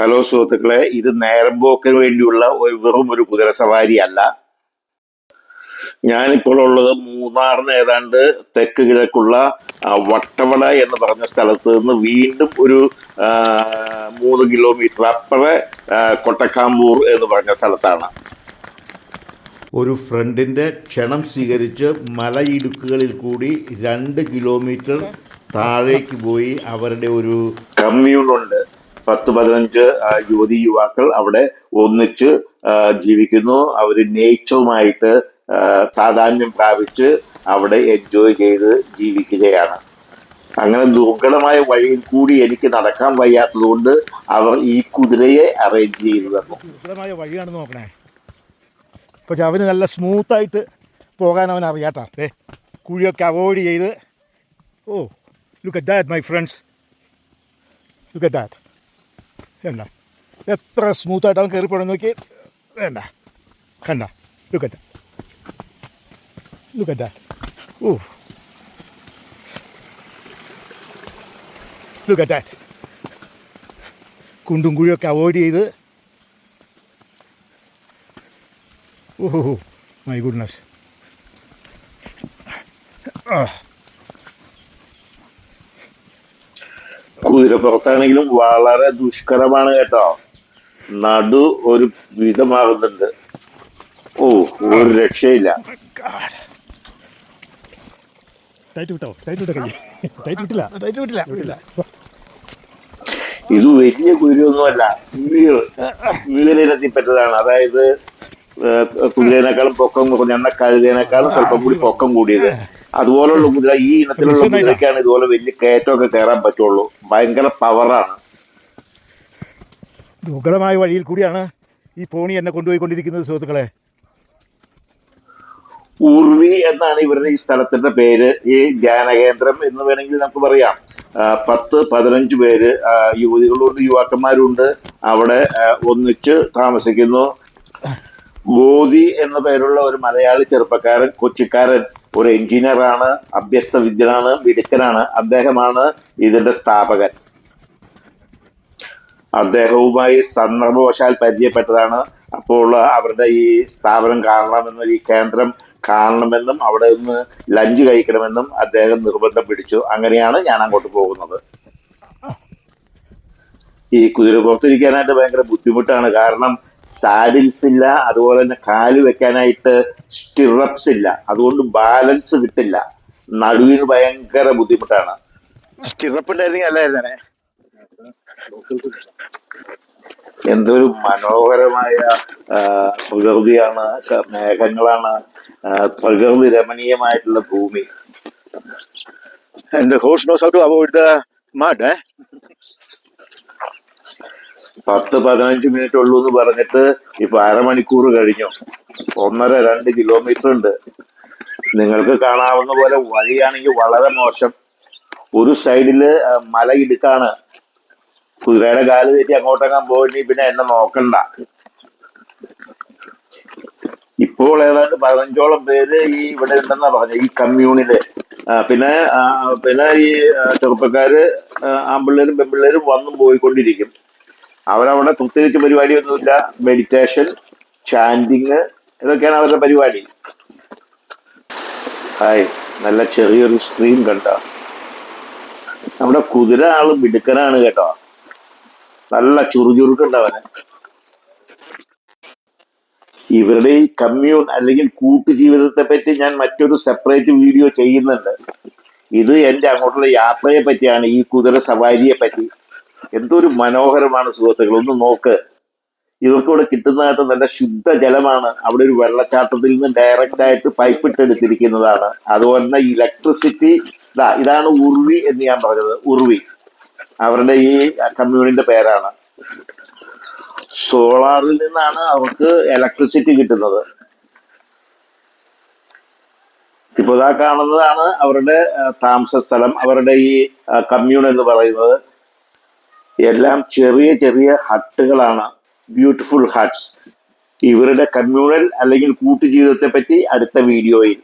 Hello സുഹൃത്തുക്കളെ ഇത് നേരമ്പോക്കിന് വേണ്ടിയുള്ള ഒരു വെറും ഒരു കുതിരസവാരി അല്ല. ഞാനിപ്പോൾ ഉള്ളത് മൂന്നാറിന് ഏതാണ്ട് തെക്ക് കിഴക്കുള്ള വട്ടവട എന്ന് പറഞ്ഞ സ്ഥലത്ത് നിന്ന് വീണ്ടും ഒരു മൂന്ന് കിലോമീറ്റർ അപ്പുറേ കൊട്ടക്കാമ്പൂർ എന്ന് പറഞ്ഞ സ്ഥലത്താണ്. ഒരു ഫ്രണ്ടിന്റെ ക്ഷണം സ്വീകരിച്ച് മലയിടുക്കുകളിൽ കൂടി രണ്ട് കിലോമീറ്റർ താഴേക്ക് പോയി അവരുടെ ഒരു കമ്മ്യൂണുണ്ട്. പത്ത് പതിനഞ്ച് യുവതി യുവാക്കൾ അവിടെ ഒന്നിച്ച് ജീവിക്കുന്നു. അവർ നേച്ചറുമായിട്ട് താതാന്യം പ്രാപിച്ച് അവിടെ എൻജോയ് ചെയ്ത് ജീവിക്കുകയാണ്. അങ്ങനെ ദുർഘടമായ വഴിയിൽ കൂടി എനിക്ക് നടക്കാൻ വയ്യാത്തതുകൊണ്ട് അവർ ഈ കുതിരയെ അറേഞ്ച് ചെയ്തു തന്നു ദുർഘടമായ വഴിയാണ് നോക്കണേ. പക്ഷെ അവന് നല്ല സ്മൂത്തായിട്ട് പോകാൻ അവൻ അറിയാട്ടാ. ഏ കുഴിയൊക്കെ അവോയ്ഡ് ചെയ്ത്. ഓ look at that my friends look at that വേണ്ട. എത്ര സ്മൂത്തായിട്ട് അവൻ കയറിപ്പോടാൻ നോക്കി. വേണ്ട. കണ്ട. ലുക്കറ്റ ലുക്കറ്റ ഓ ലുക്കറ്റ കുണ്ടും കുഴിയൊക്കെ അവോയ്ഡ് ചെയ്ത്. ഓഹോ മൈ ഗുഡ്നസ് കുതിരപ്പുറത്താണെങ്കിലും വളരെ ദുഷ്കരമാണ് കേട്ടോ. നടു ഒരു വിധമാകുന്നുണ്ട്. ഓ ഒരു രക്ഷയില്ല. ടൈറ്റ് വിട്ടോ? ടൈറ്റ് വിട്ടോ ടൈറ്റ് വിട്ടില്ല? ടൈറ്റ് വിട്ടില്ല. വിട്ടില്ല. ഇത് വലിയ കുതിരയൊന്നുമല്ല മീർ മീറിനത്തിൽപ്പെട്ടതാണ് അതായത് കുതിരേനേക്കാളും പൊക്കം കുറഞ്ഞ എന്നാൽ കഴുതേനേക്കാളും സ്വല്പം കൂടി പൊക്കം കൂടിയത്. അതുപോലുള്ള കുതിര ഈ ഇനത്തിലുള്ള കുതിരയ്ക്കാണ് ഇതുപോലെ വലിയ കയറ്റമൊക്കെ കയറാൻ പറ്റുള്ളൂ. ഭയങ്കര പവറാണ്. ദുർഘടമായ വഴിയിൽ കൂടിയാണ് ഈ പോണി എന്നെ കൊണ്ടുപോയിക്കൊണ്ടിരിക്കുന്നത് സുഹൃത്തുക്കളെ. ഉർവി എന്നാണ് ഇവരുടെ ഈ സ്ഥലത്തിന്റെ പേര്. ഈ ധ്യാനകേന്ദ്രം എന്ന് വേണമെങ്കിൽ നമുക്ക് പറയാം. പത്ത് പതിനഞ്ച് പേര് യുവതികളുണ്ട് യുവാക്കന്മാരുണ്ട്. അവിടെ ഒന്നിച്ച് താമസിക്കുന്നു. ബോധി എന്ന പേരുള്ള ഒരു മലയാളി ചെറുപ്പക്കാരൻ കൊച്ചിക്കാരൻ ഒരു എഞ്ചിനീയറാണ് അഭ്യസ്ത വിദ്യനാണ് മിടുക്കനാണ്. അദ്ദേഹമാണ് ഇതിന്റെ സ്ഥാപകൻ. അദ്ദേഹവുമായി സന്ദർഭവശാൽ പരിചയപ്പെട്ടതാണ്. അപ്പോൾ അവരുടെ ഈ സ്ഥാപനം കാണണമെന്നും ഈ കേന്ദ്രം കാണണമെന്നും അവിടെ നിന്ന് ലഞ്ച് കഴിക്കണമെന്നും അദ്ദേഹം നിർബന്ധം പിടിച്ചു. അങ്ങനെയാണ് ഞാൻ അങ്ങോട്ട് പോകുന്നത്. ഈ കുതിര പുറത്തിരിക്കാനായിട്ട് ഭയങ്കര ബുദ്ധിമുട്ടാണ്. കാരണം സാഡിൽസ് ഇല്ല അതുപോലെ തന്നെ കാൽ വെക്കാനായിട്ട് സ്റ്റിറപ്സ് ഇല്ല. അതുകൊണ്ട് ബാലൻസ് കിട്ടില്ല. നടുവിന് ഭയങ്കര ബുദ്ധിമുട്ടാണ്. സ്റ്റിറപ്പ് ഉണ്ടായിരുന്നെങ്കിൽ അല്ലായിരുന്നേ എന്തൊരു മനോഹരമായ പ്രകൃതിയാണ് മേഘങ്ങളാണ് പ്രകൃതി രമണീയമായിട്ടുള്ള ഭൂമി. And the horse knows how to avoid the mud, eh? പത്ത് പതിനഞ്ച് മിനിറ്റ് ഉള്ളൂ എന്ന് പറഞ്ഞിട്ട് ഇപ്പൊ അരമണിക്കൂർ കഴിഞ്ഞു. ഒന്നര രണ്ട് കിലോമീറ്റർ ഉണ്ട്. നിങ്ങൾക്ക് കാണാവുന്ന പോലെ വഴിയാണെങ്കിൽ വളരെ മോശം. ഒരു സൈഡിൽ മല മലയിടുക്കാണ് കുതിരയുടെ കാൽ തെറ്റി അങ്ങോട്ടെങ്ങാൻ പോയി പിന്നെ എന്നെ നോക്കണ്ട. ഇപ്പോൾ ഏതാണ്ട് പതിനഞ്ചോളം പേര് ഈ ഇവിടെ ഉണ്ടെന്നാ പറഞ്ഞ ഈ കമ്മ്യൂണിൽ പിന്നെ പിന്നെ ഈ ചെറുപ്പക്കാര് ആമ്പിള്ളേരും പെമ്പിള്ളേരും വന്നും പോയിക്കൊണ്ടിരിക്കും. അവരവിടെ പ്രത്യേകിച്ച് പരിപാടിയൊന്നുമില്ല. മെഡിറ്റേഷൻ ചാൻഡിങ് ഇതൊക്കെയാണ് അവരുടെ പരിപാടി. ഹായ് നല്ല ചെറിയൊരു സ്ട്രീം കണ്ട? നമ്മുടെ കുതിര ആൾ മിടുക്കനാണ് കേട്ടോ. നല്ല ചുറുചുറുക്കുണ്ട് ഇവരുടെ ഈ കമ്മ്യൂൺ അല്ലെങ്കിൽ കൂട്ടുജീവിതത്തെ പറ്റി ഞാൻ മറ്റൊരു സെപ്പറേറ്റ് വീഡിയോ ചെയ്യുന്നുണ്ട്. ഇത് എന്റെ അങ്ങോട്ടുള്ള യാത്രയെ പറ്റിയാണ് ഈ കുതിര സവാരിയെ പറ്റി. എന്തൊരു മനോഹരമാണ് സുഹൃത്തുക്കൾ. ഒന്ന് നോക്ക്. ഇവർക്കിവിടെ കിട്ടുന്നതായിട്ട് നല്ല ശുദ്ധജലമാണ് അവിടെ ഒരു വെള്ളച്ചാട്ടത്തിൽ നിന്ന് ഡയറക്റ്റ് ആയിട്ട് പൈപ്പ് ഇട്ടെടുത്തിരിക്കുന്നതാണ്. അതുപോലെ തന്നെ ഇലക്ട്രിസിറ്റി ഇതാ ഇതാണ് ഉർവി എന്ന് ഞാൻ പറഞ്ഞത്. ഉർവി. അവരുടെ ഈ കമ്മ്യൂണിന്റെ പേരാണ്. സോളാറിൽ നിന്നാണ് അവർക്ക് ഇലക്ട്രിസിറ്റി കിട്ടുന്നത്. ഇപ്പൊ ഇതാ കാണുന്നതാണ് അവരുടെ താമസ സ്ഥലം അവരുടെ ഈ കമ്മ്യൂൺ എന്ന് പറയുന്നത്. എല്ലാം ചെറിയ ചെറിയ ഹട്ടുകളാണ്. ബ്യൂട്ടിഫുൾ ഹട്ട്സ് ഇവരുടെ കമ്മ്യൂണൽ അല്ലെങ്കിൽ കൂട്ടുജീവിതത്തെ പറ്റി അടുത്ത വീഡിയോയിൽ.